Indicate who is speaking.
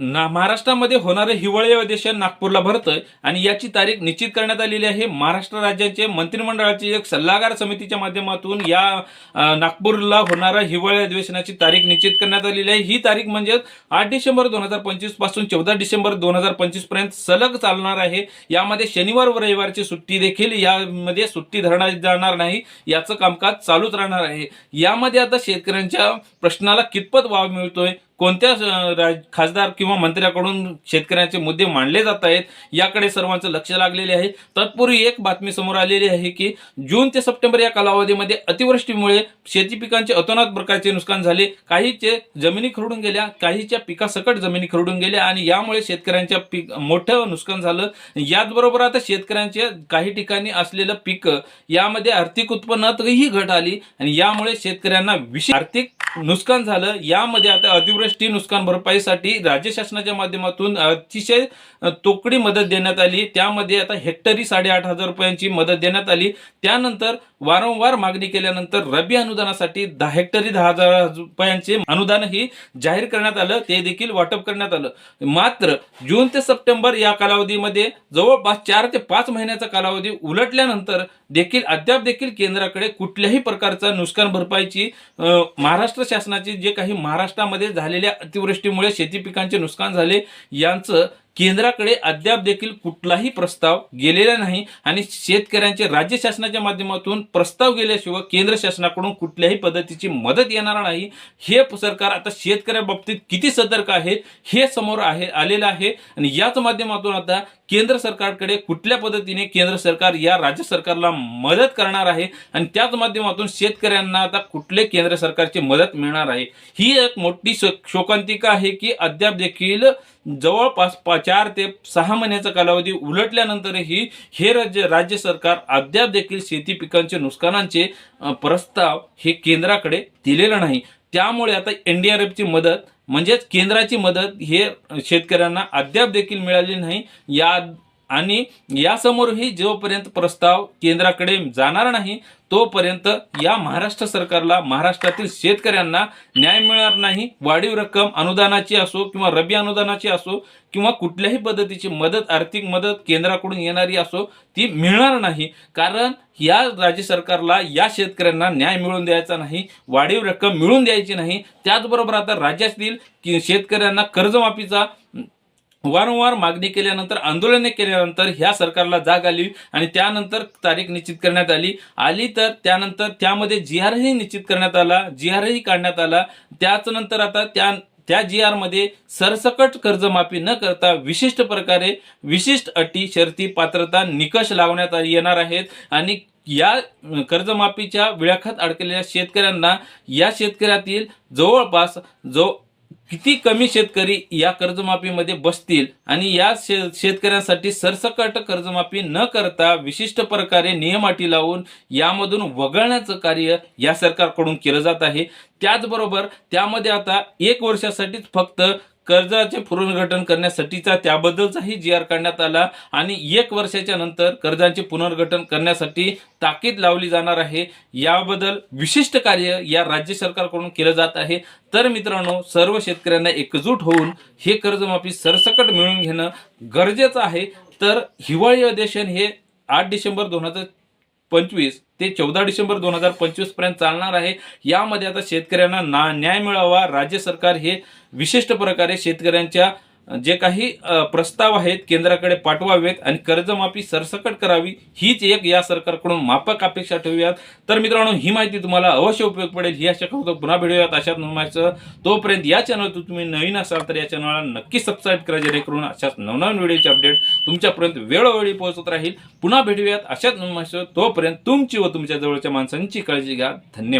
Speaker 1: ना महाराष्ट्रामध्ये होणारं हिवाळी अधिवेशन नागपूरला भरतंय आणि याची तारीख निश्चित करण्यात आलेली आहे. महाराष्ट्र राज्याचे मंत्रिमंडळाची एक सल्लागार समितीच्या माध्यमातून या नागपूरला होणाऱ्या हिवाळी अधिवेशनाची तारीख निश्चित करण्यात आलेली आहे. ही तारीख म्हणजे आठ डिसेंबर दोन हजार पंचवीसपासून चौदा डिसेंबर दोन हजार पंचवीसपर्यंत सलग चालणार आहे. यामध्ये शनिवार व रविवारची सुट्टी देखील यामध्ये सुट्टी धरणार जाणार नाही. याचं कामकाज चालूच राहणार आहे. यामध्ये आता शेतकऱ्यांच्या प्रश्नाला कितपत वाव मिळतोय? कोणत्या राज- खासदार किंवा मंत्र्याकडून शेतकऱ्यांचे मुद्दे मांडले जात आहेत याकडे सर्वांचं लक्ष लागलेले आहे. तत्पूर्वी एक बातमी समोर आलेली आहे की जून ते सप्टेंबर या कालावधीमध्ये अतिवृष्टीमुळे शेती पिकांचे अतोनात प्रकारचे नुकसान झाले. काहीचे जमिनी खरडून गेल्या काहीच्या पिकासकट जमिनी खरडून गेल्या आणि यामुळे शेतकऱ्यांच्या पीक मोठं नुकसान झालं. याचबरोबर आता शेतकऱ्यांचे काही ठिकाणी असलेलं पीक यामध्ये आर्थिक उत्पन्नातही घट आली आणि यामुळे शेतकऱ्यांना विशेष आर्थिक नुकसान झालं. यामध्ये आता अतिवृष्टी नुकसान भरपाईसाठी राज्य शासनाच्या माध्यमातून अतिशय तोकडी मदत देण्यात आली. त्यामध्ये आता हेक्टरी साडेआठ हजार रुपयांची मदत देण्यात आली. त्यानंतर वारंवार मागणी केल्यानंतर रबी अनुदानासाठी दहा हेक्टरी दहा हजार रुपयांचे अनुदानही जाहीर करण्यात आलं. ते देखील वाटप करण्यात आलं. मात्र जून ते सप्टेंबर या कालावधीमध्ये जवळपास चार ते पाच महिन्याचा कालावधी उलटल्यानंतर देखील अद्याप देखील केंद्राकडे कुठल्याही प्रकारचा नुकसान भरपाईची महाराष्ट्र शासनाची जे काही महाराष्ट्रामध्ये झालेल्या अतिवृष्टीमुळे शेती पिकांचे नुकसान झाले. यांचं केंद्राकडे अद्याप देखील कुठलाही प्रस्ताव गेलेला नाही आणि शेतकऱ्यांचे राज्य शासनाच्या माध्यमातून प्रस्ताव गेल्याशिवाय केंद्र शासनाकडून कुठल्याही पद्धतीची मदत येणार नाही. हे सरकार आता शेतकऱ्या बाबतीत किती सतर्क आहे हे समोर आहे आलेलं आहे. आणि याच माध्यमातून आता केंद्र सरकारकडे कुठल्या पद्धतीने केंद्र सरकार या राज्य सरकारला मदत करणार आहे आणि त्याच माध्यमातून शेतकऱ्यांना आता कुठले केंद्र सरकारची मदत मिळणार आहे. ही एक मोठी शोकांतिका आहे की अद्याप देखील जवळपास पा- चार ते सहा महिन्याचा कालावधी उलटल्यानंतरही हे राज्य राज्य सरकार अद्याप देखील शेती पिकांचे नुकसानांचे प्रस्ताव हे केंद्राकडे दिलेलं नाही. त्यामुळे आता एनडीआरएफची मदत म्हणजेच केंद्राची मदत हे शेतकऱ्यांना अद्याप देखील मिळाली नाही. या आणि यासमोरही जोपर्यंत प्रस्ताव केंद्राकडे जाणार नाही तोपर्यंत या महाराष्ट्र सरकारला महाराष्ट्रातील शेतकऱ्यांना न्याय मिळणार नाही. वाढीव रक्कम अनुदानाची असो किंवा रबी अनुदानाची असो किंवा कुठल्याही पद्धतीची मदत आर्थिक मदत केंद्राकडून येणारी असो ती मिळणार नाही. कारण या राज्य सरकारला या शेतकऱ्यांना न्याय मिळवून द्यायचा नाही वाढीव रक्कम मिळून द्यायची नाही. त्याचबरोबर आता राज्यातील की शेतकऱ्यांना कर्जमाफीचा वारंवार मागणी केल्यानंतर आंदोलने केल्यानंतर ह्या सरकारला जाग आली आणि त्यानंतर तारीख निश्चित करण्यात आली. आली तर त्यानंतर त्यामध्ये जी आरही निश्चित करण्यात आला जी आरही काढण्यात आला. त्याच नंतर आता त्या त्या जी आरमध्ये सरसकट कर्जमाफी न करता विशिष्ट प्रकारे विशिष्ट अटी शर्ती पात्रता निकष लावण्यात येणार आहेत. आणि या कर्जमाफीच्या विळाखात अडकलेल्या शेतकऱ्यांना या शेतकऱ्यातील जवळपास जो किती कमी शेतकरी या कर्जमाफीमध्ये बसतील आणि या शे शेतकऱ्यांसाठी सरसकट कर्जमाफी न करता विशिष्ट प्रकारे नियम अटी लावून यामधून वगळण्याचं कार्य या सरकारकडून केलं जात आहे. त्याचबरोबर त्यामध्ये आता एक वर्षासाठीच फक्त कर्जाचे पुनर्गठन करण्यासाठीचा त्याबद्दलचाही जी आर काढण्यात आला आणि एक वर्षाच्या नंतर कर्जांचे पुनर्गठन करण्यासाठी ताकीद लावली जाणार आहे. याबद्दल विशिष्ट कार्य या राज्य सरकारकडून केलं जात आहे. तर मित्रांनो सर्व शेतकऱ्यांना एकजूट होऊन हे कर्जमाफी सरसकट मिळवून घेणं गरजेचं आहे. तर हिवाळी अधिवेशन हे आठ डिसेंबर दोन हजार पंचवीस ते चौदा डिसेंबर दोन हजार पंचवीसपर्यंत चालणार आहे. यामध्ये आता शेतकऱ्यांना ना न्याय मिळावा राज्य सरकार हे विशिष्ट प्रकारे शेतकऱ्यांच्या जे काही प्रस्ताव आहेत केंद्राकडे पाठवावेत आणि कर्जमाफी सरसकट करावी हीच एक या सरकारकडून माफक अपेक्षा ठेवूयात. तर मित्रांनो ही माहिती तुम्हाला अवश्य उपयोग पडेल. ही आशा करतो पुन्हा भेटूयात अशाच नवमाचं तोपर्यंत या चॅनल तुम्ही नवीन असाल तर या चॅनलला नक्की सबस्क्राईब करा जेणेकरून अशाच नवनवीन व्हिडिओचे अपडेट तुमच्यापर्यंत वेळोवेळी पोहोचत राहील. पुन्हा भेटूयात अशाच नवमाचं तोपर्यंत तुमची व तुमच्या जवळच्या माणसांची काळजी घ्या. धन्यवाद.